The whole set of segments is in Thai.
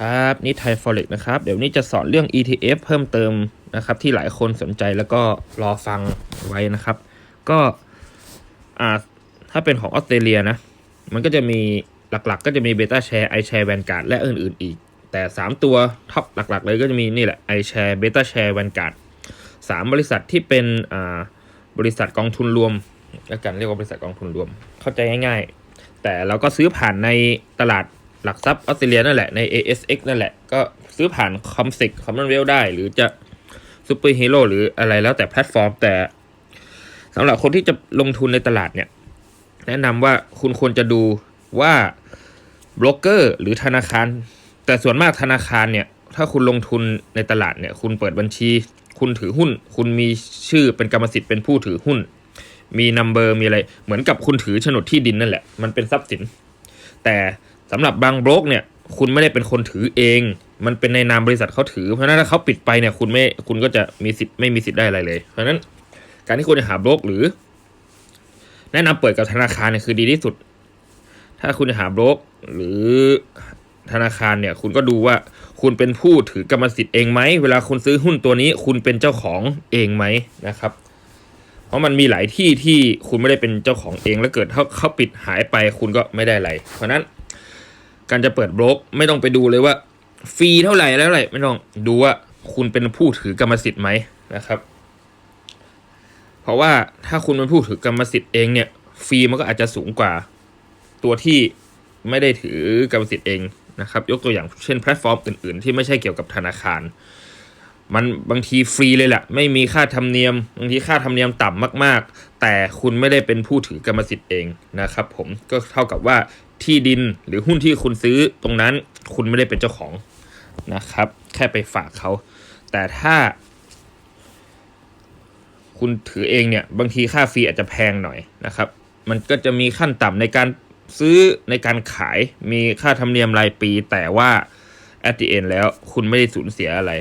ครับนี่ไทยฟอเร็กนะครับ เดี๋ยวนี้จะสอนเรื่อง ETF เพิ่มเติมนะครับ ที่หลายคนสนใจแล้วก็รอฟังไว้นะครับ ก็อ่าถ้าเป็นของออสเตรเลียนะ มันก็จะมีหลักๆ ก็จะมีเบต้าแชร์ไอแชร์แวนการ์ดและอื่นๆอีก แต่ 3 ตัวท็อปหลักๆ เลยก็จะมีนี่แหละไอแชร์เบต้าแชร์แวนการ์ดสามบริษัทที่เป็นอ่าบริษัทกองทุนรวมแล้วกันเรียกว่าบริษัทกองทุนรวม เข้าใจง่าย ๆ แต่เราก็ซื้อผ่านในตลาด หลักทรัพย์ออสเตรเลียนั่นแหละใน ASX นั่นแหละ ก็ซื้อผ่านคอมสิกคอมมอนเวลได้ หรือจะซูเปอร์ฮีโร่หรืออะไรแล้วแต่แพลตฟอร์ม แต่สำหรับคนที่จะลงทุนในตลาดเนี่ย แนะนำว่าคุณควรจะดูว่าบล็อกเกอร์หรือธนาคาร แต่ส่วนมากธนาคารเนี่ย ถ้าคุณลงทุนในตลาดเนี่ย คุณเปิดบัญชี คุณถือหุ้น คุณมีชื่อเป็นกรรมสิทธิ์เป็นผู้ถือหุ้น มีนัมเบอร์มีอะไร เหมือนกับคุณถือโฉนดที่ดินนั่นแหละ มันเป็นทรัพย์สิน แต่ สำหรับบางบล็อกเนี่ยคุณไม่ได้เป็นคนถือเอง มันเป็นในนามบริษัทเขาถือ เพราะฉะนั้นถ้าเขาปิดไปเนี่ยคุณไม่คุณก็จะมีสิทธิ์ไม่มีสิทธิ์ได้อะไรเลย เพราะฉะนั้นการที่คุณจะหาบล็อกหรือ แนะนำเปิดกับธนาคารเนี่ยคือดีที่สุด ถ้าคุณจะหาบล็อกหรือธนาคารเนี่ยคุณก็ดูว่าคุณเป็นผู้ถือกรรมสิทธิ์เองไหมเวลาคุณซื้อหุ้นตัวนี้ คุณเป็นเจ้าของเองไหมนะครับ เพราะมันมีหลายที่ที่คุณไม่ได้เป็นเจ้าของเองแล้วเกิดเขาเขาปิดหายไปคุณก็ไม่ได้อะไรเพราะนั้น การจะเปิดบล็อกไม่ต้องไปดูเลยว่า ฟรีเท่าไหร่แล้วอะไรไม่ต้องดูว่าคุณเป็นผู้ถือกรรมสิทธิ์ไหมนะครับ เพราะว่าถ้าคุณเป็นผู้ถือกรรมสิทธิ์เองเนี่ยฟรีมันก็อาจจะสูงกว่า ตัวที่ไม่ได้ถือกรรมสิทธิ์เองนะครับ ยกตัวอย่างเช่นแพลตฟอร์มอื่นๆ ที่ไม่ใช่เกี่ยวกับธนาคาร มันบางทีฟรีเลยแหละไม่มีค่าธรรมเนียม บางทีค่าธรรมเนียมต่ำมาก ๆ แต่คุณไม่ได้เป็นผู้ถือกรรมสิทธิ์เองนะครับ ผมก็เท่ากับว่า ที่ดินหรือหุ้นที่คุณซื้อตรงนั้น คุณไม่ได้เป็นเจ้าของนะครับ แค่ไปฝากเขา แต่ถ้า คุณถือเองเนี่ย บางทีค่าฟรีอาจจะแพงหน่อยนะครับ มันก็จะมีขั้นต่ำในการซื้อในการขายมีค่าธรรมเนียมรายปี แต่ว่า at the end แล้วคุณไม่ได้สูญเสียอะไร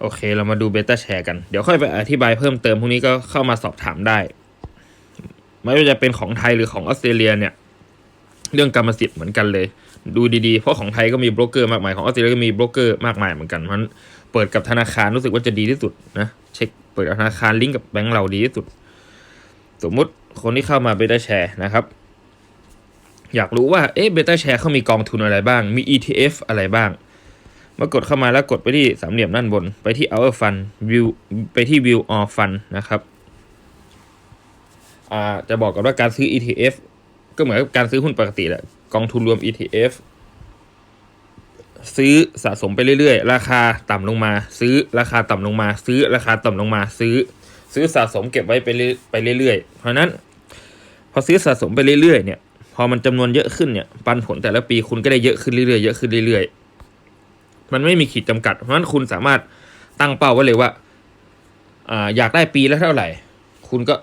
โอเค เรามาดูเบต้าแชร์กัน เดี๋ยวค่อยไปอธิบายเพิ่มเติมพวกนี้ก็เข้ามาสอบถามได้ ไม่ว่าจะเป็นของไทยหรือของออสเตรเลียเนี่ย เรื่องกรรมสิทธิ์เหมือนกันเลย ดูดีๆ เพราะของไทยก็มีโบรกเกอร์มากมายของออสเตรเลียก็มีโบรกเกอร์มากมายเหมือนกันเพราะฉะนั้นเปิดกับธนาคารรู้สึกว่าจะดีที่สุดนะเช็คเปิดกับธนาคารลิงก์กับแบงก์เราดีที่สุด สมมุติคนที่เข้ามาเบต้าแชร์นะครับอยากรู้ว่าเอ๊ะเบต้าแชร์เขามีกองทุนอะไรบ้าง มี ETF อะไรบ้างเมื่อกดเข้ามาแล้วกดไปที่สามเหลี่ยมด้านบน ไปที่ our fund view ไปที่ view all fund นะครับ อ่าจะบอกกันว่าการซื้อ ETF ก็เหมือนกับการซื้อหุ้นปกติแหละกองทุนรวม ETF ซื้อสะสมไปเรื่อยๆ ราคาต่ำลงมา ซื้อราคาต่ำลงมา ซื้อราคาต่ำลงมา ซื้อ ซื้อสะสมเก็บไว้ไปเรื่อยไปเรื่อยๆ เพราะนั้น พอซื้อสะสมไปเรื่อยๆเนี่ย พอมันจำนวนเยอะขึ้นเนี่ย ปันผลแต่ละปีคุณก็ได้เยอะขึ้นเรื่อยๆเยอะขึ้นเรื่อยๆ มันไม่มีขีดจำกัด เพราะฉะนั้นคุณสามารถตั้งเป้าไว้เลยว่าอ่าอยากได้ปีละเท่าไหร่ คุณก็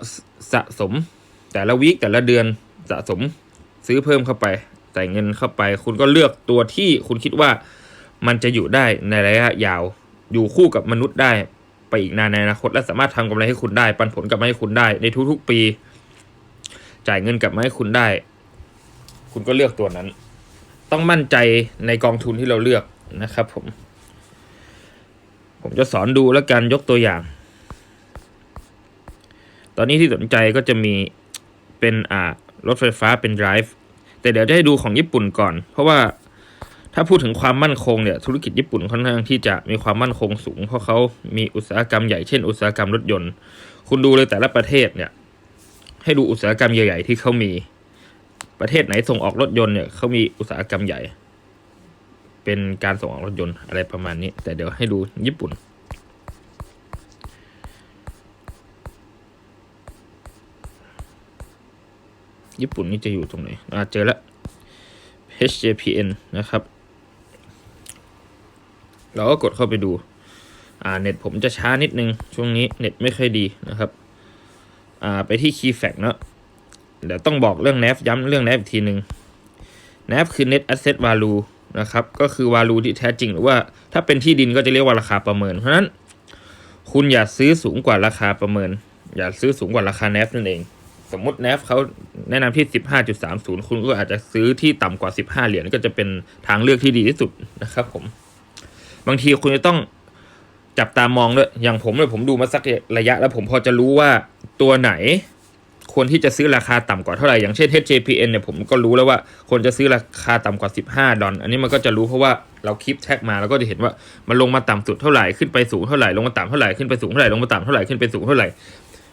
สะสมแต่ละวีคแต่ละเดือนสะสมซื้อเพิ่มเข้าไปใส่เงินเข้าไป คุณก็เลือกตัวที่คุณคิดว่ามันจะอยู่ได้ในระยะยาว อยู่คู่กับมนุษย์ได้ไปอีกนานในอนาคตและสามารถทำกำไรให้คุณได้ ปันผลกลับมาให้คุณได้ ในทุกๆปี จ่ายเงินกลับมาให้คุณได้ คุณก็เลือกตัวนั้น ต้องมั่นใจในกองทุนที่เราเลือกนะครับ ผม ผมจะสอนดูแล้วกันยกตัวอย่าง อนนี้ที่สนใจก็จะมีเป็นอ่ารถไฟฟ้าเป็น drive แต่เดี๋ยวจะให้ดูของญี่ปุ่นก่อน เพราะว่าถ้าพูดถึงความมั่นคงเนี่ยธุรกิจญี่ปุ่นค่อนข้างที่จะมีความมั่นคงสูง เพราะเขามีอุตสาหกรรมใหญ่เช่นอุตสาหกรรมรถยนต์ คุณดูเลยแต่ละประเทศเนี่ย ให้ดูอุตสาหกรรมใหญ่ๆที่เขามีประเทศไหนส่งออกรถยนต์เนี่ยเขามีอุตสาหกรรมใหญ่ เป็นการส่งออกรถยนต์อะไรประมาณนี้ แต่เดี๋ยวให้ดูญี่ปุ่น ญี่ปุ่นนี่จะอยู่ตรงไหนอ่าเจอแล้ว HJPN นะครับ เราก็กดเข้าไปดู อ่าเน็ตผมจะช้านิดนึง ช่วงนี้เน็ตไม่ค่อยดีนะครับ อ่าไปที่ Key Fact เนาะเดี๋ยวต้องบอกเรื่อง NAV ย้ำเรื่อง NAV อีกทีหนึ่ง NAV คือ Net Asset Value นะครับ ก็คือ value ที่แท้จริงหรือว่าถ้าเป็นที่ดินก็จะเรียกว่าราคาประเมิน เพราะนั้น คุณอย่าซื้อสูงกว่าราคาประเมิน อย่าซื้อสูงกว่าราคา NAV นั่นเอง สมมติ NAV เขาแนะนำที่ 15.30 คุณก็อาจจะซื้อที่ต่ำกว่า 15 เหรียญก็จะเป็นทางเลือกที่ดีที่สุดนะครับ ผม บางทีคุณจะต้องจับตามองด้วยอย่างผมเลยผมดูมาสักระยะ แล้วผมพอจะรู้ว่าตัวไหนควรที่จะซื้อราคาต่ำกว่าเท่าไหร่ อย่างเช่น HJPN เนี่ยผมก็รู้แล้วว่าควรจะซื้อราคาต่ำกว่า 15 ดอลอันนี้มันก็จะรู้เพราะว่าเราคลิปแท็กมาแล้วก็จะเห็นว่ามันลงมาต่ำสุดเท่าไหร่ขึ้นไปสูงเท่าไหร่ลงมาต่ำเท่าไหร่ขึ้นไปสูงเท่าไหร่ลงมาต่ำเท่าไหร่ขึ้นไปสูงเท่าไหร่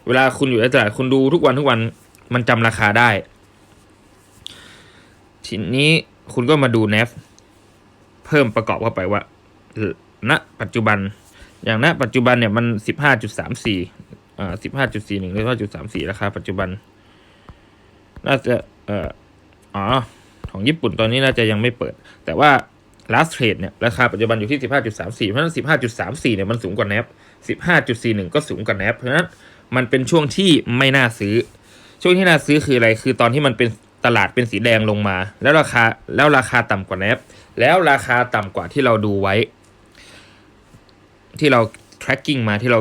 เวลาคุณอยู่ในตลาดคุณดูทุกวันทุกวันมันจำราคาได้ ทีนี้คุณก็มาดู NAV เพิ่มประกอบเข้าไปว่าณปัจจุบัน อย่างณปัจจุบันเนี่ยมันสิบห้าจุดสามสี่อ่าสิบห้าจุดสี่หนึ่งหรือว่าจุดสามสี่ราคาปัจจุบัน น่าจะเอ่ออ๋อของญี่ปุ่นตอนนี้น่าจะยังไม่เปิด แต่ว่า last trade เนี่ยราคาปัจจุบันอยู่ที่สิบห้าจุดสามสี่เพราะฉะนั้นสิบห้าจุดสามสี่เนี่ยมันสูงกว่า NAV สิบห้าจุดสี่หนึ่งก็สูงกว่า NAV เพราะฉะนั้น มันเป็นช่วงที่ไม่น่าซื้อ ช่วงที่น่าซื้อคืออะไร คือตอนที่มันเป็นตลาดเป็นสีแดงลงมา แล้วราคาแล้วราคาต่ำกว่า NAV แล้วราคาต่ำกว่าที่เราดูไว้ ที่เรา tracking มาที่เรา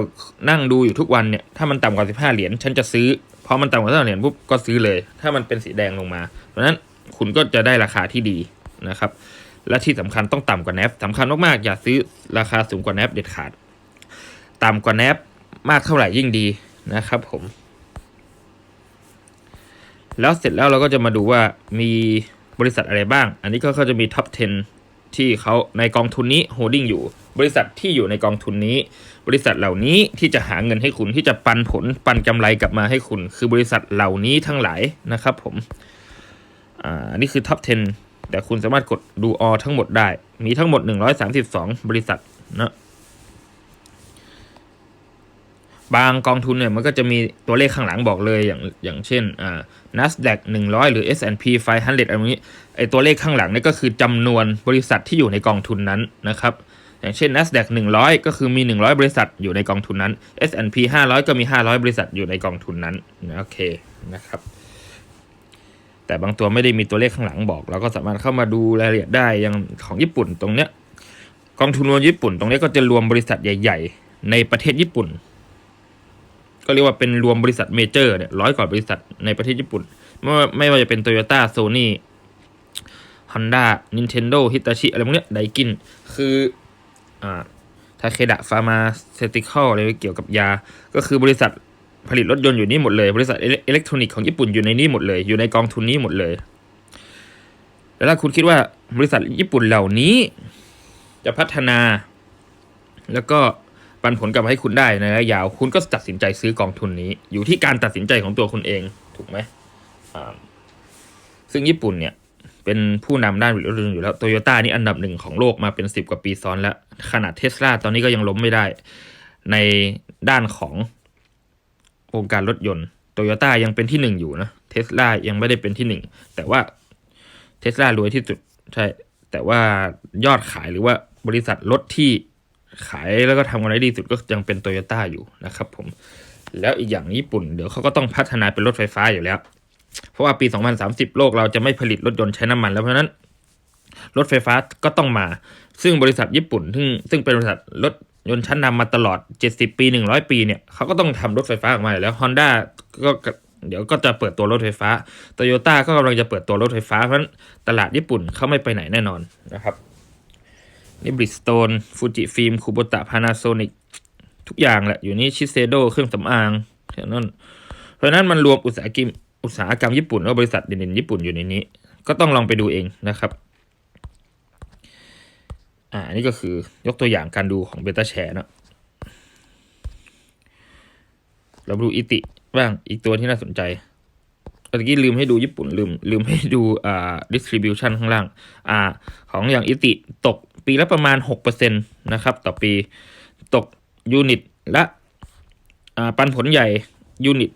นั่งดูอยู่ทุกวันเนี่ยถ้ามันต่ำกว่า15เหรียญฉันจะซื้อพอมันต่ำกว่า15เหรียญปุ๊บก็ซื้อเลย ถ้ามันเป็นสีแดงลงมา เพราะนั้นคุณก็จะได้ราคาที่ดีนะครับ และที่สำคัญต้องต่ำกว่า NAV สำคัญมากๆอย่าซื้อราคาสูงกว่า NAV เด็ดขาด ต่ำกว่า NAV มากเท่าไหร่ยิ่งดี นะครับผม แล้วเสร็จแล้วเราก็จะมาดูว่ามีบริษัทอะไรบ้าง อันนี้ก็เขาจะมีท็อป 10 ที่เขาในกองทุนนี้โฮดดิ้งอยู่ บริษัทที่อยู่ในกองทุนนี้ บริษัทเหล่านี้ที่จะหาเงินให้คุณที่จะปันผลปันกำไรกลับมาให้คุณ คือบริษัทเหล่านี้ทั้งหลายนะครับผม อ่าอันนี้คือท็อป 10 แต่คุณสามารถกดดูออทั้งหมดได้ มีทั้งหมด 132 บริษัทนะ บางกองทุนเนี่ยมันก็จะมีตัวเลขข้างหลังบอกเลยอย่างอย่างเช่นอ่า NASDAQ 100 หรือ S&P 500อะไรนี้ไอตัวเลขข้างหลังนี่ก็คือจำนวนบริษัทที่อยู่ในกองทุนนั้นนะครับอย่างเช่น NASDAQ 100 ก็คือมี 100 บริษัทอยู่ในกองทุนนั้น S&P 500 ก็มี 500 บริษัทอยู่ในกองทุนนั้นนะโอเคนะครับแต่บางตัวไม่ได้มีตัวเลขข้างหลังบอก เราก็สามารถเข้ามาดูรายละเอียดได้อย่างของญี่ปุ่นตรงเนี้ยกองทุนรวมญี่ปุ่น ตรงนี้ก็จะรวมบริษัทใหญ่ ๆ ในประเทศญี่ปุ่น ก็เรียกว่าเป็นรวมบริษัทเมเจอร์เนี่ยร้อยกว่าบริษัทในประเทศญี่ปุ่น ไม่ว่าไม่ว่าจะเป็นโตโยต้าโซนี่ฮอนด้านินเทนโดฮิตาชิอะไรพวกเนี้ยไดกิน คืออ่าทาเคดะฟาร์มาเซติคอลอะไรเกี่ยวกับยา ก็คือบริษัทผลิตรถยนต์อยู่นี่หมดเลย บริษัทอิเล็กทรอนิกส์ของญี่ปุ่นอยู่ในนี้หมดเลย อยู่ในกองทุนนี้หมดเลย แล้วถ้าคุณคิดว่าบริษัทญี่ปุ่นเหล่านี้ จะพัฒนา แล้วก็ ปันผลกลับมาให้คุณได้ในระยะยาว คุณก็ตัดสินใจซื้อกองทุนนี้ อยู่ที่การตัดสินใจของตัวคุณเองถูกไหมอ่าซึ่งญี่ปุ่นเนี่ยเป็นผู้นำด้านรถยนต์อยู่แล้วโตโยต้านี่อันดับหนึ่งของโลกมาเป็นสิบกว่าปีซ้อนแล้ว ขนาดเทสลาตอนนี้ก็ยังล้มไม่ได้ ในด้านของวงการรถยนต์โตโยต้ายังเป็นที่หนึ่งอยู่นะเทสลายังไม่ได้เป็นที่หนึ่งแต่ว่าเทสลารวยที่สุดใช่แต่ว่ายอดขายหรือว่าบริษัทรถที่ ขายแล้วก็ทำกำไรดีสุดก็ยังเป็นโตโยต้าอยู่นะครับผมแล้วอีกอย่างญี่ปุ่นเดี๋ยวเขาก็ต้องพัฒนาเป็นรถไฟฟ้าอยู่แล้ว เพราะว่าปี 2030 โลกเราจะไม่ผลิตรถยนต์ใช้น้ำมันแล้วเพราะนั้น รถไฟฟ้าก็ต้องมา ซึ่งบริษัทญี่ปุ่น ซึ่งซึ่งเป็นบริษัทรถยนต์ชั้นนำมาตลอด 70 ปี 100 ปีเนี่ยเขาก็ต้องทำรถไฟฟ้าออกมาแล้ว Honda ก็เดี๋ยวก็จะเปิดตัวรถไฟฟ้าโตโยต้าก็กำลังจะเปิดตัวรถไฟฟ้าเพราะฉะนั้นตลาดญี่ปุ่นเขาไม่ไปไหนแน่นอนนะครับ นี่บริสโตนฟูจิฟิล์มคูโบตะพานาโซนิกทุกอย่างแหละอยู่นี่ชิเซโดเครื่องสำอางแค่นั้นเพราะนั้นมันรวมอุตสาหกรรมอุตสาหกรรมญี่ปุ่นว่าบริษัทเด่นๆญี่ปุ่นอยู่ในนี้ ก็ต้องลองไปดูเองนะครับอ่านี่ก็คือยกตัวอย่างการดูของเบต้าแชร์นะเราดูอิติบ้างอีกตัวที่น่าสนใจ มื่อกี้ลืมให้ดูญี่ปุ่นลืมลืมให้ดูอ่า distribution ข้างล่างอ่าของอย่างอิติตกปีละประมาณ 6%นะครับ ต่อปีตกยูนิตละอ่าปันผลใหญ่ยูนิต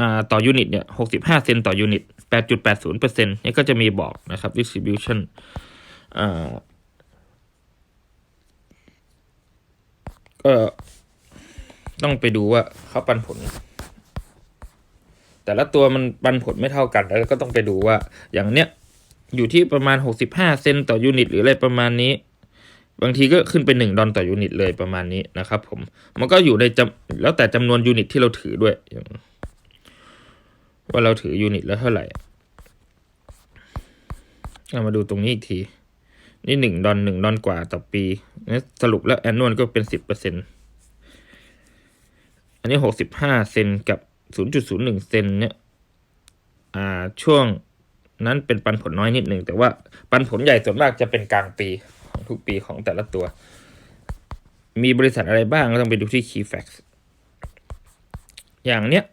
อ่าต่อยูนิตเนี่ย65เซนต์ต่อยูนิต8.80%นี่ก็จะมีบอกนะครับ distribution อ่าก็ต้องไปดูว่าเขาปันผล แต่ละตัวมันปันผลไม่เท่ากัน แล้วก็ต้องไปดูว่า อย่างเนี้ยอยู่ที่ประมาณ 65 เซนต์ต่อยูนิต หรืออะไรประมาณนี้ บางทีก็ขึ้นเป็น 1 ดอลต่อยูนิตเลยประมาณนี้นะครับ ผม มันก็อยู่ในจำแล้วแต่จำนวนยูนิตที่เราถือด้วย ว่าเราถือยูนิตแล้วเท่าไหร่เอามาดูตรงนี้อีกที นี่หนึ่งดอลหนึ่งดอลกว่าต่อปีนะสรุปแล้วแอนนวลก็เป็นสิบเปอร์เซ็นอันนี้หกสิบห้าเซนกับ ศูนย์จุดศูนย์หนึ่งเซนเนี่ยอ่าช่วงนั้นเป็นปันผลน้อยนิดหนึ่ง แต่ว่าปันผลใหญ่ส่วนมากจะเป็นกลางปีของทุกปีของแต่ละตัว มีบริษัทอะไรบ้างก็ต้องไปดูที่ Key Facts อย่างเนี้ย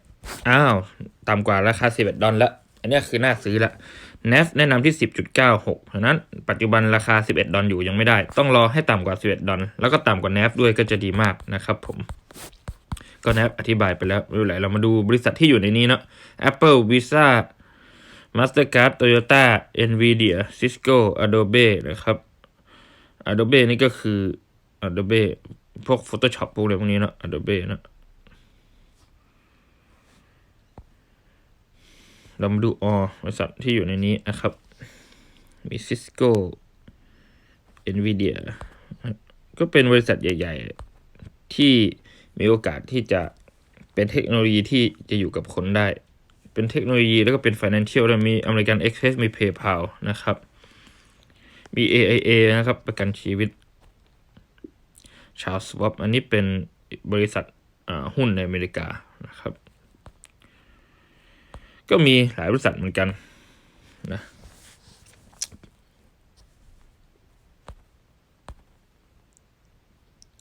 อ้าว ต่ำกว่าราคา 11 ดอลละ อันนี้คือน่าซื้อละ NAF แนะนำที่ 10.96เพราะฉะนั้นปัจจุบันราคา 11 ดอลอยู่ยังไม่ได้ ต้องรอให้ต่ำกว่า 11 ดอลแล้วก็ต่ำกว่า NAF ด้วยก็จะดีมากนะครับผม ก็ NAF อธิบายไปแล้วไม่เป็นไรเรามาดูบริษัทที่อยู่ในนี้เนาะ Apple Visa Mastercard Toyota Nvidia Cisco Adobe นะครับ Adobe นี่ก็คือ Adobe พวก Photoshop พวกอะไรพวกนี้เนาะ Adobe เนาะเรามาดูออบริษัทที่อยู่ในนี้นะครับ มี Cisco Nvidia ก็เป็นบริษัทใหญ่ ๆ ที่ มีโอกาสที่จะเป็นเทคโนโลยีที่จะอยู่กับคนได้ เป็นเทคโนโลยีแล้วก็เป็น Financial แล้วมี American Express มี PayPal นะครับ มี AIA นะครับ ประกันชีวิตชาวสวอปอันนี้เป็นบริษัทหุ้นในอเมริกานะครับ ก็มีหลายบริษัทเหมือนกันนะ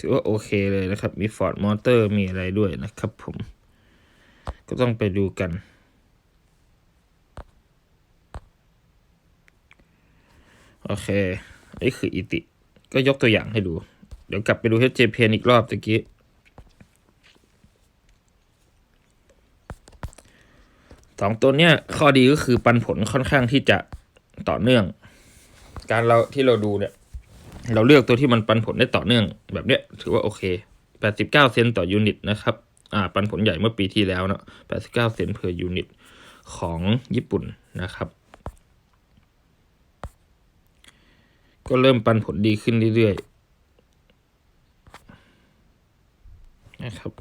ถือว่าโอเคเลยนะครับ มี Ford Motor มีอะไรด้วยนะครับผม ก็ต้องไปดูกัน โอเค นี่คืออิติ ก็ยกตัวอย่างให้ดู เดี๋ยวกลับไปดู HJPN อีกรอบตะกี้สองตัวเนี้ยข้อดีก็คือปันผลค่อนข้างที่จะต่อเนื่อง การเราที่เราดูเนี่ย เราเลือกตัวที่มันปันผลได้ต่อเนื่องแบบเนี้ยถือว่าโอเค 89 เซนต์ต่อยูนิตนะครับอ่าปันผลใหญ่เมื่อปีที่แล้วเนาะ89 เซนต์ per ยูนิตของญี่ปุ่นนะครับ ก็เริ่มปันผลดีขึ้นเรื่อยๆนะครับ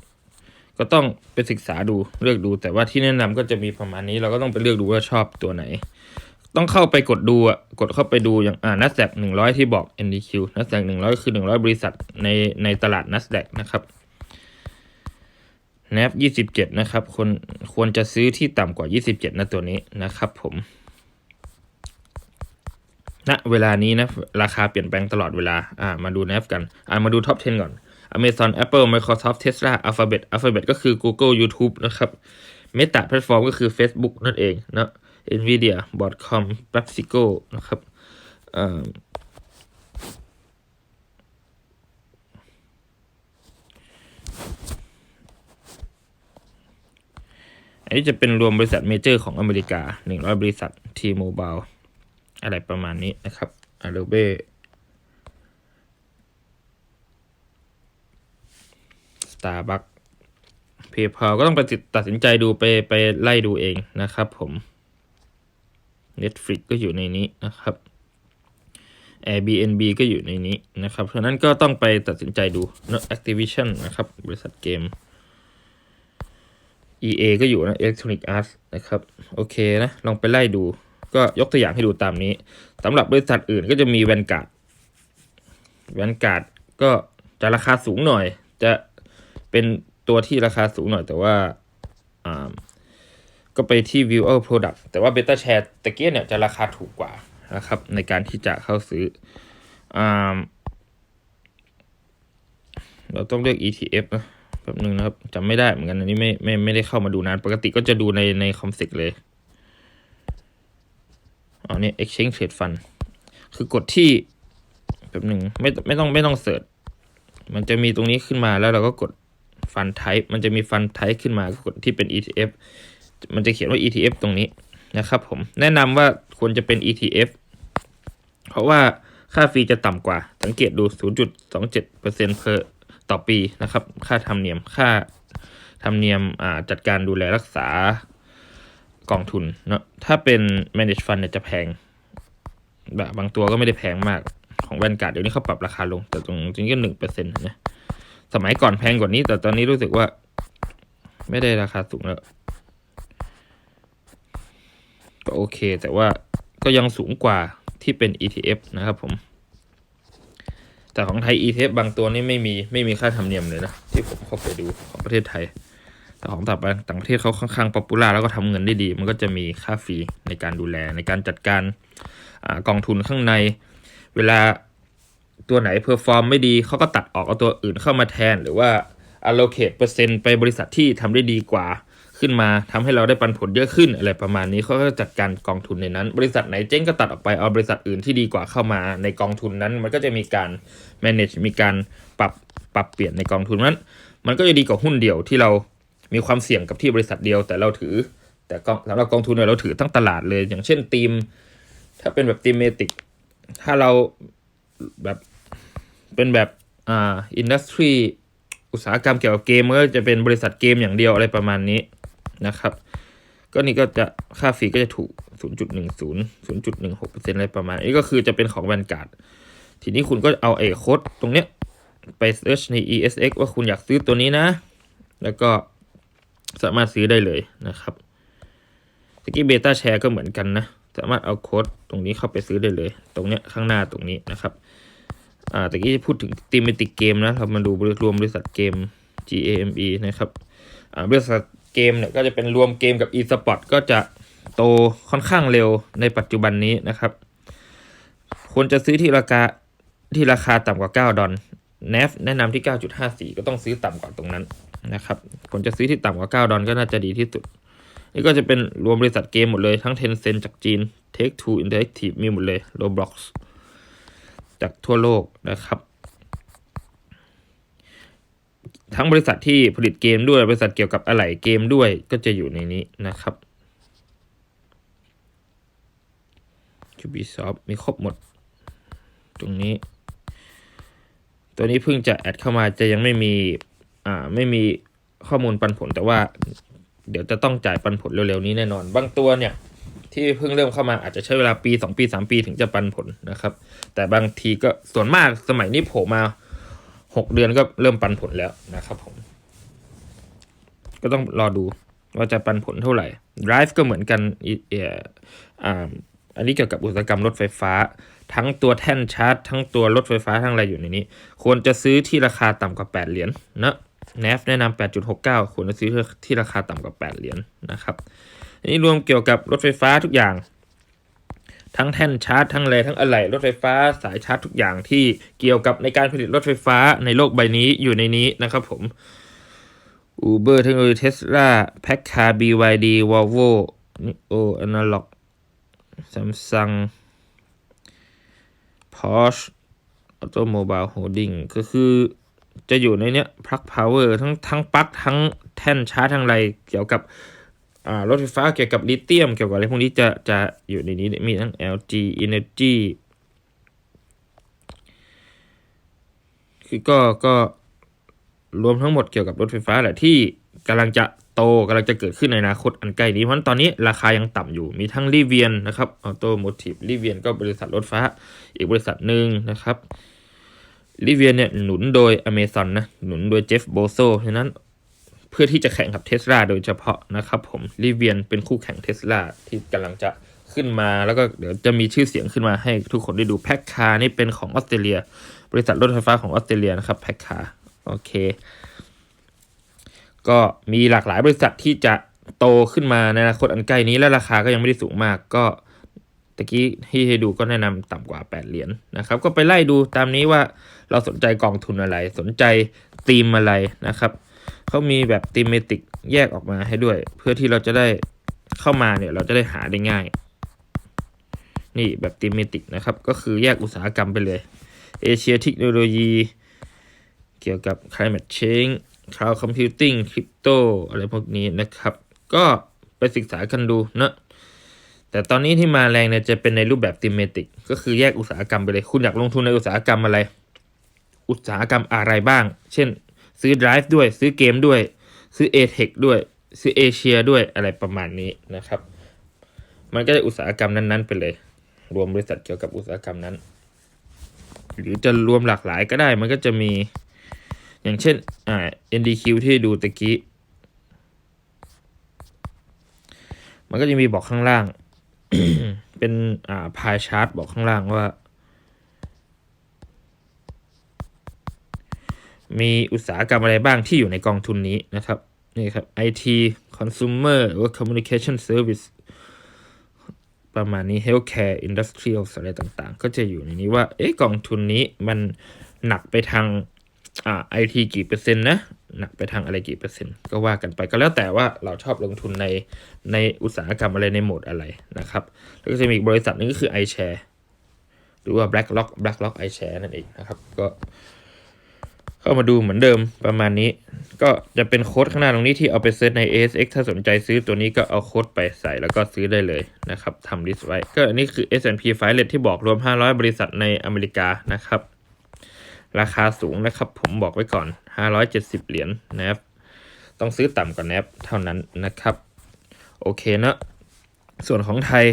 ก็ต้องไปศึกษาดูเลือกดูแต่ว่าที่แนะนำก็จะมีประมาณนี้ เราก็ต้องไปเลือกดูว่าชอบตัวไหน ต้องเข้าไปกดดูอะกดเข้าไปดูอย่างอ่า NASDAQ หนึ่งร้อยที่บอก NDQ NASDAQ หนึ่งร้อยคือหนึ่งร้อยบริษัทในในตลาด NASDAQ นะครับ NAV ยี่สิบเจ็ดนะครับคนควรจะซื้อที่ต่ำกว่ายี่สิบเจ็ดนะตัวนี้นะครับผมณเวลานี้นะราคาเปลี่ยนแปลงตลอดเวลาอ่ามาดู NAV กันอ่ามาดูท็อป 10 ก่อน Amazon Apple Microsoft Tesla Alphabet Alphabet ก็คือ Google YouTube นะครับ Meta Platform ก็คือ Facebook นั่นเองนะ Nvidia Broadcom PepsiCo นะครับอันนี้จะเป็นรวมบริษัทเมเจอร์ของอเมริกา 100 บริษัท T-Mobile อะไรประมาณนี้นะครับ Adobe Starbucks PayPal ก็ต้องไปตัดสินใจดูไปไปไล่ดูเองนะครับผม Netflix ก็อยู่ในนี้นะครับ Airbnb ก็อยู่ในนี้นะครับเพราะนั้นก็ต้องไปตัดสินใจดูนะ Activision นะครับ บริษัทเกม EA ก็อยู่นะ Electronic Arts นะครับ โอเคนะ ลองไปไล่ดู ก็ยกตัวอย่างให้ดูตามนี้สำหรับบริษัทอื่นก็จะมี Vanguard Vanguard ก็จะราคาสูงหน่อย จะเป็นตัวที่ราคาสูงหน่อยแต่ว่า ก็ไปที่ viewer product แต่ว่า beta share ตะเกียเนี่ยจะราคาถูกกว่านะครับ ในการที่จะเข้าซื้ออเราต้องเลือก ETF นะแป๊บนึงนะครับจำไม่ได้เหมือนกันอันนี้ไม่ไม่ไม่ได้เข้ามาดูนาน ปกติก็จะดูในในคอมเซกเลยอ๋อเนี่ย exchange trade fund คือกดที่แป๊บหนึ่งไม่ไม่ต้องไม่ต้องเสิร์ชมันจะมีตรงนี้ขึ้นมาแล้วเราก็กดฟัน type มันจะมีฟัน type ขึ้นมากดที่เป็น ETF มันจะเขียนว่า ETF ตรงนี้นะครับผมแนะนำว่าควรจะเป็น ETF เพราะว่าค่าฟรีจะต่ำกว่า สังเกตดู 0.27%เพอต่อปีนะครับ ค่าธรรมเนียมค่าธรรมเนียมอ่าจัดการดูแลรักษากองทุนเนาะถ้าเป็น manage fund เนี่ยจะแพงแบบบางตัวก็ไม่ได้แพงมากของแวนการ์ดเดี๋ยวนี้เขาปรับราคาลง แต่ตรงจริงก็หนึ่งเปอร์เซ็นต์นะสมัยก่อนแพงกว่านี้ แต่ตอนนี้รู้สึกว่า ไม่ได้ราคาสูงแล้ว ก็โอเค แต่ว่าก็ยังสูงกว่าที่เป็น ETF นะครับผม แต่ของไทย ETF บางตัวนี่ไม่มีไม่มีค่าธรรมเนียมเลยนะ ที่ผมเข้าไปดูของประเทศไทย แต่ของต่างประต่างประเทศเขาค่อนข้างป๊อปปูล่าแล้วก็ทำเงินได้ดี มันก็จะมีค่าฟรีในการดูแลในการจัดการอกองทุนข้างในเวลาตัวไหนเพอร์ฟอร์มไม่ดีเขาก็ตัดออกเอาตัวอื่นเข้ามาแทน หรือว่า allocate เปอร์เซ็นต์ไปบริษัทที่ทำได้ดีกว่า ขึ้นมาทำให้เราได้ปันผลเยอะขึ้นอะไรประมาณนี้เขาก็จัดการกองทุนในนั้น บริษัทไหนเจ๊งก็ตัดออกไปเอาบริษัทอื่นที่ดีกว่าเข้ามาในกองทุนนั้น มันก็จะมีการ manage มีการปรับปรับเปลี่ยนในกองทุนนั้น มันก็จะดีกว่าหุ้นเดียวที่เรามีความเสี่ยงกับที่บริษัทเดียวแต่เราถือ แต่กองสำหรับกองทุนเนี่ยเราถือทั้งตลาดเลย อย่างเช่นทีม ถ้าเป็นแบบทีมเมติกถ้าเราแบบเป็นแบบอ่าอินดัสทรีอุตสาหกรรมเกี่ยวกับเกมก็จะเป็นบริษัทเกมอย่างเดียวอะไรประมาณนี้ นะครับ ก็นี่ก็จะค่าฟรีก็จะถูก 0.10 0.16%อะไรประมาณนี้ก็คือจะเป็นของแวนการ์ดทีนี้คุณก็เอาไอ้โค้ดตรงเนี้ยไปเซิร์ชใน ESX ว่าคุณอยากซื้อตัวนี้นะ แล้วก็สามารถซื้อได้เลยนะครับตะกี้เบต้าแชร์ก็เหมือนกันนะ สามารถเอาโค้ดตรงนี้เข้าไปซื้อได้เลย ตรงเนี้ยข้างหน้าตรงนี้นะครับ อ่าตะกี้พูดถึงตีมติกเกมนะ เรามาดูรวมบริษัทเกม GAME นะครับ อ่าบริษัท เกมเนี่ยก็จะเป็นรวมเกมกับ eSport ก็จะโตค่อนข้างเร็วในปัจจุบันนี้นะครับ ควรจะซื้อที่ราคาที่ราคาต่ำกว่า 9 ดอล NAV แนะนำที่ 9.54 ก็ต้องซื้อต่ำกว่าตรงนั้นนะครับควรจะซื้อที่ต่ำกว่า 9 ดอลก็น่าจะดีที่สุด นี่ก็จะเป็นรวมบริษัทเกมหมดเลยทั้ง Tencent จากจีน Take Two Interactive มีหมดเลย Roblox จากทั่วโลกนะครับ ทั้งบริษัทที่ผลิตเกมด้วย บริษัทเกี่ยวกับอะไหล่เกมด้วยก็จะอยู่ในนี้นะครับ Ubisoft มีครบหมด ตรงนี้ ตัวนี้เพิ่งจะแอดเข้ามาจะยังไม่มีอ่าไม่มีข้อมูลปันผลแต่ว่า เดี๋ยวจะต้องจ่ายปันผลเร็วๆนี้แน่นอน บางตัวเนี่ย ที่เพิ่งเริ่มเข้ามาอาจจะใช้เวลาปี 2 ปี 3 ปีถึงจะปันผลนะครับ แต่บางทีก็ส่วนมากสมัยนี้โผล่มา 6เดือนก็เริ่มปันผลแล้วนะครับผม ก็ต้องรอดูว่าจะปันผลเท่าไหร่ Drive ก็เหมือนกันอีอันนี้เกี่ยวกับอุตสาหกรรมรถไฟฟ้า ทั้งตัวแท่นชาร์จ ทั้งตัวรถไฟฟ้าทั้งอะไรอยู่ในนี้ ควรจะซื้อที่ราคาต่ำกว่า 8 เหรียญนะ NAV แนะนำ8.69 ควรจะซื้อที่ราคาต่ำกว่า 8 เหรียญนะครับ อันนี้รวมเกี่ยวกับรถไฟฟ้าทุกอย่าง ทั้งแท่นชาร์จทั้งอะไรทั้งอะไหล่รถไฟฟ้า สายชาร์จทุกอย่างที่เกี่ยวกับในการผลิตรถไฟฟ้าในโลกใบนี้อยู่ในนี้นะครับผม Uber เทคโนโลยี Tesla p a c c a r BYD Volvo Neo Analog Samsung Porsche Automobile Holding ก็คือจะอยู่ในเนี้ยปลั๊กพาวเวอร์ทั้งทั้งปลั๊กทั้งแท่นชาร์จทั้งอะไรเกี่ยวกับ รถไฟฟ้าเกี่ยวกับลิเธียม เกี่ยวกับอะไรพวกนี้จะจะอยู่ในนี้มีทั้ง LG Energy คือก็ก็รวมทั้งหมดเกี่ยวกับรถไฟฟ้าแหละที่กำลังจะโตกำลังจะเกิดขึ้นในอนาคตอันใกล้นี้เพราะตอนนี้ราคายังต่ำอยู่มีทั้งรีเวียนนะครับออโตโมทีฟรีเวียนก็บริษัทรถไฟฟ้า อีกบริษัทหนึ่งนะครับรีเวียนเนี่ยหนุนโดย Amazon นะหนุนโดยเจฟโบโซฉะนั้น เพื่อที่จะแข่งกับเทสลาโดยเฉพาะนะครับผมรีเวียนเป็นคู่แข่งเทสลาที่กำลังจะขึ้นมาแล้วก็เดี๋ยวจะมีชื่อเสียงขึ้นมาให้ทุกคนได้ดูแพ็คคาร์นี่เป็นของออสเตรเลีย บริษัทรถไฟฟ้าของออสเตรเลียนะครับแพ็คคาร์โอเค ก็มีหลากหลายบริษัทที่จะโตขึ้นมาในอนาคตอันใกล้นี้และราคาก็ยังไม่ได้สูงมากก็ตะกี้ที่ให้ดูก็แนะนำต่ำกว่า 8 เหรียญนะครับ ก็ไปไล่ดูตามนี้ว่าเราสนใจกองทุนอะไรสนใจธีมอะไรนะครับ เขามีแบบธีมเมติกแยกออกมาให้ด้วย เพื่อที่เราจะได้เข้ามาเนี่ยเราจะได้หาได้ง่าย นี่แบบธีมเมติกนะครับ ก็คือแยกอุตสาหกรรมไปเลยเอเชียเทคโนโลยีเกี่ยวกับ climate change cloud computing crypto อะไรพวกนี้นะครับ ก็ไปศึกษากันดูเนะแต่ตอนนี้ที่มาแรงเนี่ยจะเป็นในรูปแบบธีมเมติกก็คือแยกอุตสาหกรรมไปเลย คุณอยากลงทุนในอุตสาหกรรมอะไร อุตสาหกรรมอะไรบ้าง เช่น ซื้อ Drive ด้วย ซื้อเกมด้วย ซื้อ a t e c ด้วย ซื้อเอเชียด้วยอะไรประมาณนี้นะครับ มันก็จะอุตสาหกรรมนั้นๆ ไปเลย รวมบริษัทเกี่ยวกับอุตสาหกรรมนั้น หรือจะรวมหลากหลายก็ได้ มันก็จะมีอย่างเช่นอ่า NDQ ที่ดูตะกี้ มันก็จะมีบอกข้างล่าง เป็นอ่าพายชาร์ตบอกข้างล่างว่า มีอุตสาหกรรมอะไรบ้างที่อยู่ในกองทุนนี้นะครับนี่ครับ IT consumer หรือว่า communication service ประมาณนี้ healthcare industrial อะไรต่างๆ ก็จะอยู่ในนี้ว่า เอ๊ะกองทุนนี้มันหนักไปทางอ่า IT กี่เปอร์เซ็นต์นะ หนักไปทางอะไรกี่เปอร์เซ็นต์ ก็ว่ากันไปก็แล้วแต่ว่าเราชอบลงทุนในในอุตสาหกรรมอะไรในโหมดอะไรนะครับ แล้วก็จะมีอีกบริษัทนึงก็คือ iShare หรือว่า BlackRock BlackRock iShare นั่นเองนะครับ ก็ เข้ามาดูเหมือนเดิมประมาณนี้ ก็จะเป็นโค้ดข้างหน้าตรงนี้ที่เอาไปเซิร์ชใน ASX ถ้าสนใจซื้อตัวนี้ก็เอาโค้ดไปใส่แล้วก็ซื้อได้เลยนะครับทำลิสต์ไว้ ก็อันนี้คือ S&P 500ที่บอกรวม 500 บริษัทในอเมริกานะครับ ราคาสูงนะครับ ผมบอกไว้ก่อน 570 เหรียญนะครับต้องซื้อต่ำกว่า NAV เท่านั้นนะครับ โอเคนะส่วนของไทย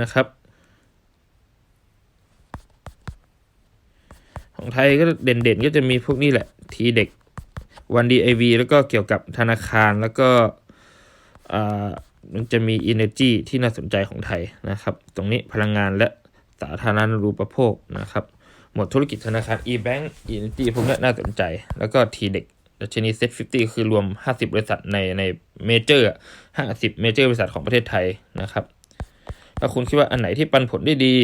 นะครับ ของไทยก็เด่นๆ ก็จะมีพวกนี้แหละ ทีเด็กวันดีไอวีแล้วก็เกี่ยวกับธนาคารแล้วก็อ่ามันจะมี Energy ที่น่าสนใจของไทยนะครับ ตรงนี้พลังงานและสาธารณรูปโภคนะครับ หมวดธุรกิจธนาคาร e-bank Energy พวกนี้น่าสนใจ แล้วก็ทีเด็กดัชนีเซ็ต50คือรวม 50 บริษัทในในเมเจอร์ 50 เมเจอร์บริษัทของประเทศไทยนะครับ ถ้าคุณคิดว่าอันไหนที่ปันผลได้ดี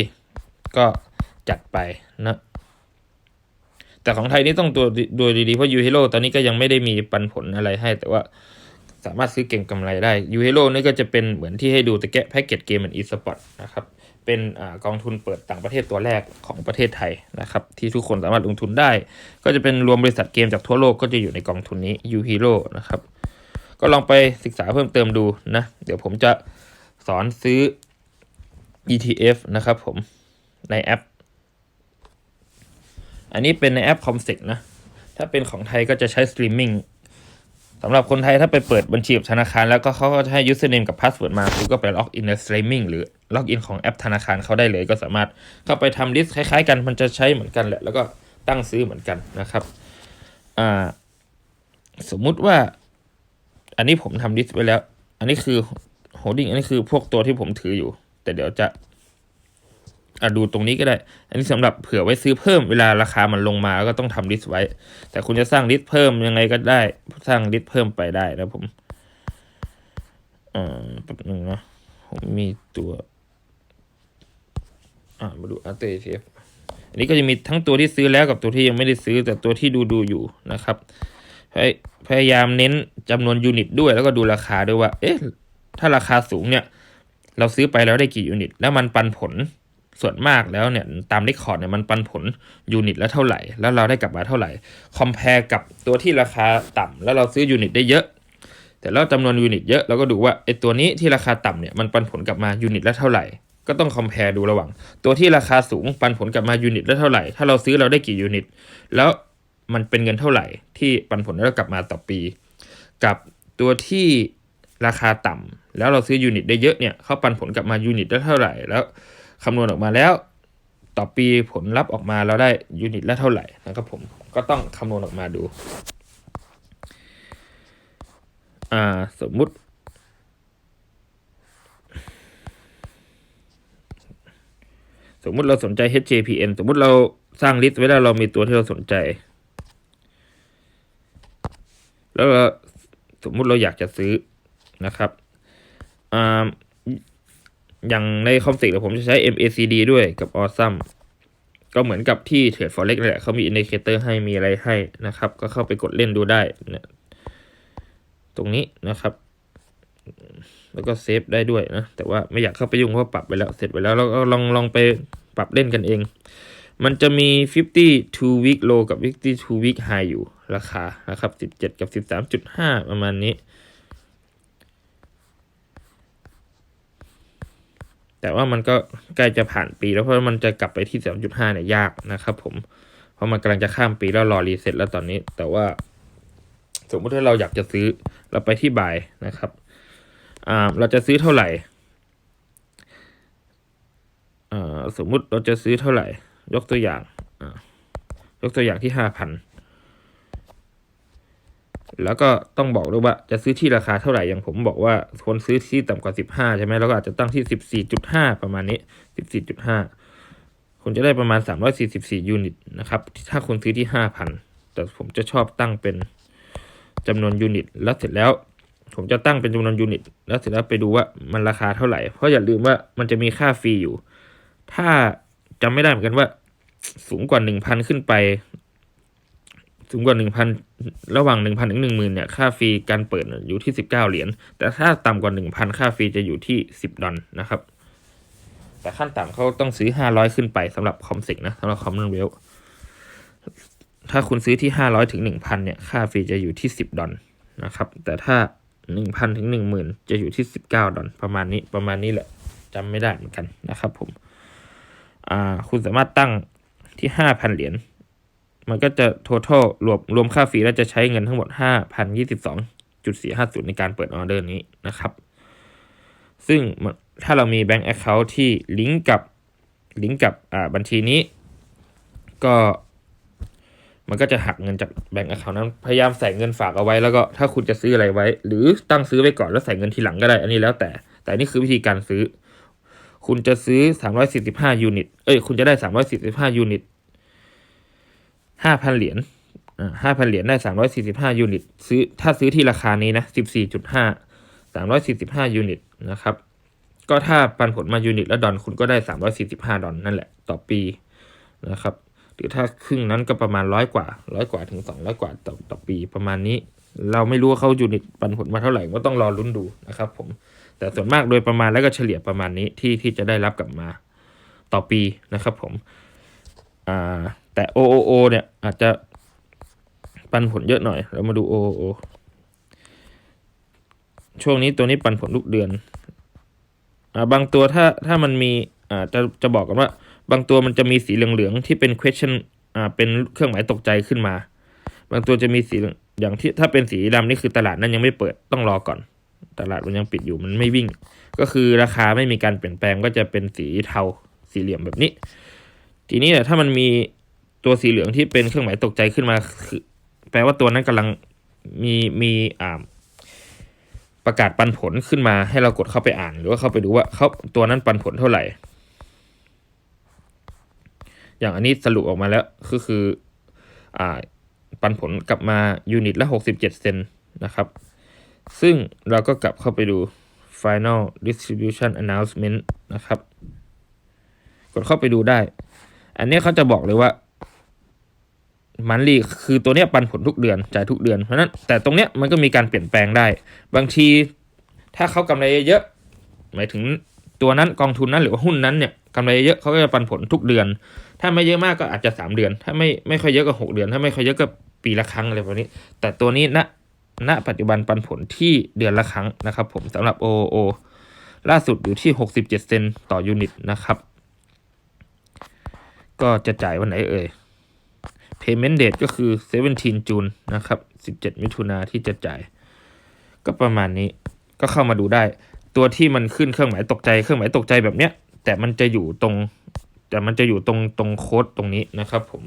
ก็จัดไปนะ แต่ของไทยนี่ต้องตัวดยดีๆ เพราะยูเฮโร่ตอนนี้ก็ยังไม่ได้มีปันผลอะไรให้ แต่ว่าสามารถซื้อเก่งกำไรได้ยูเฮโร่นี่ก็จะเป็นเหมือนที่ให้ดูตะแกะแพ็กเกจเกมเหมือนอีสปอร์ตนะครับเป็นอกองทุนเปิดต่างประเทศตัวแรกของประเทศไทยนะครับที่ทุกคนสามารถลงทุนได้ ก็จะเป็นรวมบริษัทเกมจากทั่วโลกก็จะอยู่ในกองทุนนี้ยูฮีโร่นะครับก็ลองไปศึกษาเพิ่มเติมดูนะเดี๋ยวผมจะสอนซื้อ ETF นะครับผมในแอป อันนี้เป็นในแอป c o m s e c นะ ถ้าเป็นของไทยก็จะใช้สตรีมมิ่งสำหรับคนไทยถ้าไปเปิดบัญชีกับธนาคาร แล้วก็เขาก็จะให้ username กับ password มาคุณก็ไปล็อกอินใน streaming หรือล็อกอินของแอปธนาคารเขาได้เลยก็สามารถเข้าไปทำลิสต์คล้ายๆกันมันจะใช้เหมือนกันแหละ แล้วก็ตั้งซื้อเหมือนกันนะครับอ่าสมมุติว่า อันนี้ผมทำลิสต์ไว้แล้ว อันนี้คือ holding อันนี้คือพวกตัวที่ผมถืออยู่ แต่เดี๋ยวจะ อะดูตรงนี้ก็ได้ อันนี้สำหรับเผื่อไว้ซื้อเพิ่มเวลาราคามันลงมาก็ต้องทำลิสต์ไว้ แต่คุณจะสร้างลิสต์เพิ่มยังไงก็ได้ สร้างลิสต์เพิ่มไปได้นะผมอ่าแป๊บนึงนะผมมีตัว อ่ามาดู after ETF อันนี้ก็จะมีทั้งตัวที่ซื้อแล้วกับตัวที่ยังไม่ได้ซื้อ แต่ตัวที่ดูดูอยู่นะครับพยพยายามเน้นจำนวนยูนิตด้วยแล้วก็ดูราคาด้วยว่า เอ๊ะ ถ้าราคาสูงเนี่ย เราซื้อไปแล้วได้กี่ยูนิต แล้วมันปันผล ส่วนมากแล้วเนี่ยตามเรคคอร์ดเนี่ยมันปันผลยูนิตละเท่าไหร่ แล้วเราได้กลับมาเท่าไหร่คอมเพลกับตัวที่ราคาต่ำแล้วเราซื้อยูนิตได้เยอะ แต่แล้วจำนวนยูนิตเยอะเราก็ดูว่าไอ้ตัวนี้ที่ราคาต่ำเนี่ยมันปันผลกลับมายูนิตละเท่าไหร่ก็ต้องคอมเพลดูระหว่าง ตัวที่ราคาสูงปันผลกลับมายูนิตละเท่าไหร่ ถ้าเราซื้อเราได้กี่ยูนิต แล้วมันเป็นเงินเท่าไหร่ ที่ปันผลแล้วกลับมาต่อปี กับตัวที่ราคาต่ำแล้วเราซื้อยูนิตได้เยอะเนี่ยเขาปันผลกลับมายูนิตละเท่าไหร่แล้ว คำนวณออกมาแล้ว ต่อปีผลลัพธ์ออกมาเราได้ยูนิตละเท่าไหร่นะครับผมก็ต้องคำนวณออกมาดูอ่าสมมุติ สมมุติเราสนใจ HJPN สมมุติเราสร้างลิสต์ไว้แล้วเรามีตัวที่เราสนใจ แล้วเราสมมุติเราอยากจะซื้อนะครับอ่า อย่างในคอมสิกผมจะใช้ MACD ด้วยกับ Awesome ก็เหมือนกับที่เทรด Forex นั่แหละเขามีอินดิเคเตอร์ให้มีอะไรให้นะครับ ก็เข้าไปกดเล่นดูได้นี่ยตรงนี้นะครับ แล้วก็เซฟได้ด้วยนะ แต่ว่าไม่อยากเข้าไปยุ่งเพราะปรับไปแล้วเสร็จไปแล้วเราก็ลองลองไปปรับเล่นกันเอง มันจะมี 52 week low กับ 52 week high อยู่ราคานะครับ 17 กับ 13.5 ประมาณนี้ แต่ว่ามันก็ใกล้จะผ่านปี แล้วเพราะมันจะกลับไปที่ 3.5เนี่ยยากนะครับผม เพราะมันกำลังจะข้ามปีแล้วรอรีเซ็ตแล้วตอนนี้ แต่ว่า สมมติถ้าเราอยากจะซื้อเราไปที่บายนะครับอ่าเราจะซื้อเท่าไหร่อ่าสมมุติเราจะซื้อเท่าไหร่ ยกตัวอย่างอ่ายกตัวอย่างที่ห้าพัน แล้วก็ต้องบอกด้วยว่าจะซื้อที่ราคาเท่าไหร่อย่างผมบอกว่าคนซื้อที่ต่ำกว่าสิบห้าใช่ไหมแล้วก็อาจจะตั้งที่สิบสี่จุดห้าประมาณนี้สิบสี่จุดห้าคุณจะได้ประมาณสามร้อยสี่สิบสี่ยูนิตนะครับ ถ้าคุณซื้อที่ห้าพันแต่ผมจะชอบตั้งเป็นจำนวนยูนิต แล้วเสร็จแล้ว ผมจะตั้งเป็นจำนวนยูนิต แล้วเสร็จแล้วไปดูว่ามันราคาเท่าไหร่ เพราะอย่าลืมว่ามันจะมีค่าฟรีอยู่ ถ้าจำไม่ได้เหมือนกันว่าสูงกว่าหนึ่งพันขึ้นไป สูงกว่าหนึ่งพันระหว่างหนึ่งพันถึงหนึ่งหมื่นเนี่ย ค่าฟรีการเปิดอยู่ที่สิบเก้าเหรียญ แต่ถ้าต่ำกว่าหนึ่งพันค่าฟรีจะอยู่ที่สิบดอลนะครับ แต่ขั้นต่ำเขาต้องซื้อห้าร้อยขึ้นไปสำหรับคอมสิกนะสำหรับคอมมอนเวลถ้าคุณซื้อที่ห้าร้อยถึงหนึ่งพันเนี่ย ค่าฟรีจะอยู่ที่สิบดอลนะครับ แต่ถ้าหนึ่งพันถึงหนึ่งหมื่นจะอยู่ที่สิบเก้าดอลประมาณนี้ ประมาณนี้แหละจำไม่ได้เหมือนกันนะครับผม อ่า คุณสามารถตั้งที่ห้าพันเหรียญ มันก็จะ total รวมรวมค่าฟรีแล้วจะใช้เงินทั้งหมดห้าพันยี่สิบสองจุดสี่ห้าศูนย์ในการเปิดออเดอร์นี้นะครับ ซึ่งถ้าเรามี Bank Account ที่ลิงก์กับลิงก์กับบัญชีนี้ ก็มันก็จะหักเงินจาก Bank Account นั้น พยายามใส่เงินฝากเอาไว้แล้วก็ถ้าคุณจะซื้ออะไรไว้ หรือตั้งซื้อไว้ก่อนแล้วใส่เงินทีหลังก็ได้ อันนี้แล้วแต่ แต่นี่คือวิธีการซื้อ คุณจะซื้อ 345 ยูนิต เอ้ย คุณจะได้ 345 ยูนิต 5,000เหรียญอ่า5,000เหรียญได้345ยูนิต ซื้อถ้าซื้อที่ราคานี้นะ14.5 345ยูนิตนะครับ ก็ถ้าปันผลมายูนิตละดอลคุณก็ได้345ดอลนั่นแหละต่อปีนะครับหรือถ้าครึ่งนั้นก็ประมาณร้อยกว่าร้อยกว่าถึงสองร้อยกว่าต่อต่อปีประมาณนี้ เราไม่รู้ว่าเขายูนิตปันผลมาเท่าไหร่ก็ต้องรอลุ้นดูนะครับ ผม แต่ส่วนมากโดยประมาณแล้วก็เฉลี่ยประมาณนี้ที่ที่จะได้รับกลับมาต่อปีนะครับ ผมอ่า แต่ OOO เนี่ยอาจจะปันผลเยอะหน่อย เรามาดู OOO ช่วงนี้ตัวนี้ปันผลทุกเดือนอ่าบางตัวถ้าถ้ามันมีอ่าจะจะบอกกันว่า บางตัวมันจะมีสีเหลืองๆที่เป็น question อ่าเป็นเครื่องหมายตกใจขึ้นมา บางตัวจะมีสีองอย่างที่ถ้าเป็นสีดำนี่คือตลาดนั้นยังไม่เปิดต้องรอก่อน ตลาดมันยังปิดอยู่มันไม่วิ่ง ก็คือราคาไม่มีการเปลี่ยนแปลงก็จะเป็นสีเทาสี่เหลี่ยมแบบนี้ ทีนี้เนี่ยถ้ามันมี ตัวสีเหลืองที่เป็นเครื่องหมายตกใจขึ้นมาคือแปลว่าตัวนั้นกำลังมีมีอ่าประกาศปันผลขึ้นมาให้เรากดเข้าไปอ่าน หรือว่าเข้าไปดูว่าเขาตัวนั้นปันผลเท่าไหร่ อย่างอันนี้สรุปออกมาแล้วก็คืออ่าปันผลกลับมายูนิตละหกสิบเจ็ดเซนนะครับ ซึ่งเราก็กลับเข้าไปดู final distribution announcement นะครับ กดเข้าไปดูได้ อันนี้เขาจะบอกเลยว่า มันลีคือตัวเนี้ยปันผลทุกเดือนจ่ายทุกเดือนเพราะนั้นแต่ตรงเนี้ยมันก็มีการเปลี่ยนแปลงได้ บางทีถ้าเขากำไรเยอะ หมายถึงตัวนั้นกองทุนนั้นหรือว่าหุ้นนั้นเนี่ยกำไรเยอะเขาก็จะปันผลทุกเดือน ถ้าไม่เยอะมากก็อาจจะสามเดือน ถ้าไม่ไม่ค่อยเยอะก็หกเดือน ถ้าไม่ค่อยเยอะก็ปีละครั้งอะไรแบบนี้ แต่ตัวนี้ณณปัจจุบันปันผลที่เดือนละครั้งนะครับ ผมสำหรับ OOO ล่าสุดอยู่ที่ 67 เซนต์ต่อยูนิตนะครับ ก็จะจ่ายวันไหนเอ่ย payment date ก็คือ 17จูนนะครับ 17 มิถุนาที่จะจ่าย ก็ประมาณนี้ก็เข้ามาดูได้ ตัวที่มันขึ้นเครื่องหมายตกใจเครื่องหมายตกใจแบบเนี้ย แต่มันจะอยู่ตรง แต่มันจะอยู่ตรงตรงโค้ดตรงนี้นะครับผม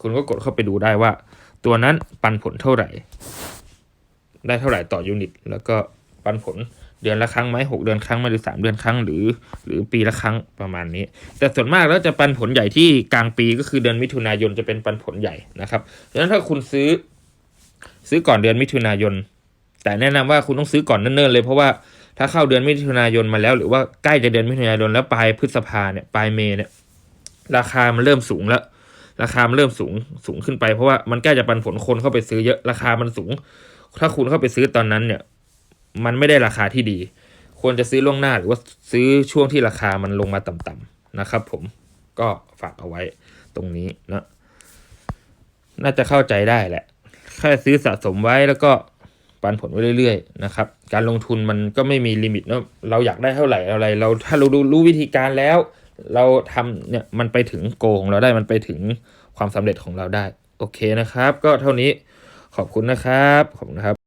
คุณก็กดเข้าไปดูได้ว่า ตัวนั้นปันผลเท่าไหร่ ได้เท่าไหร่ต่อยูนิต แล้วก็ปันผล เดือนละครั้งไหมหกเดือนครั้งไหมหรือสามเดือนครั้งหรือ หรือปีละครั้งประมาณนี้ แต่ส่วนมากแล้วจะปันผลใหญ่ที่กลางปีก็คือเดือนมิถุนายนจะเป็นปันผลใหญ่นะครับดังนั้นถ้าคุณซื้อซื้อก่อนเดือนมิถุนายน แต่แนะนำว่าคุณต้องซื้อก่อนเนิ่นๆเลยเพราะว่าถ้าเข้าเดือนมิถุนายนมาแล้ว หรือว่าใกล้จะเดือนมิถุนายนแล้วปลายพฤษภาเนี่ยปลายเมษเนี่ยราคามันเริ่มสูงแล้ว ราคามันเริ่มสูงสูงขึ้นไปเพราะว่ามันใกล้จะปันผลคนเข้าไปซื้อเยอะราคามันสูง ถ้าคุณเข้าไปซื้อตอนนั้นเนี่ย มันไม่ได้ราคาที่ดี ควรจะซื้อล่วงหน้าหรือว่าซื้อช่วงที่ราคามันลงมาต่ำๆนะครับ ผมก็ฝากเอาไว้ตรงนี้นะน่าจะเข้าใจได้แหละแค่ซื้อสะสมไว้แล้วก็ปันผลไว้เรื่อยๆนะครับ การลงทุนมันก็ไม่มีลิมิตเนอะเราอยากได้เท่าไหร่อะไร เราถ้าเรารู้รู้วิธีการแล้ว เราทำเนี่ยมันไปถึงโกของเราได้มันไปถึงความสำเร็จของเราได้ โอเคนะครับ ก็เท่านี้ขอบคุณนะครับขอบคุณครับ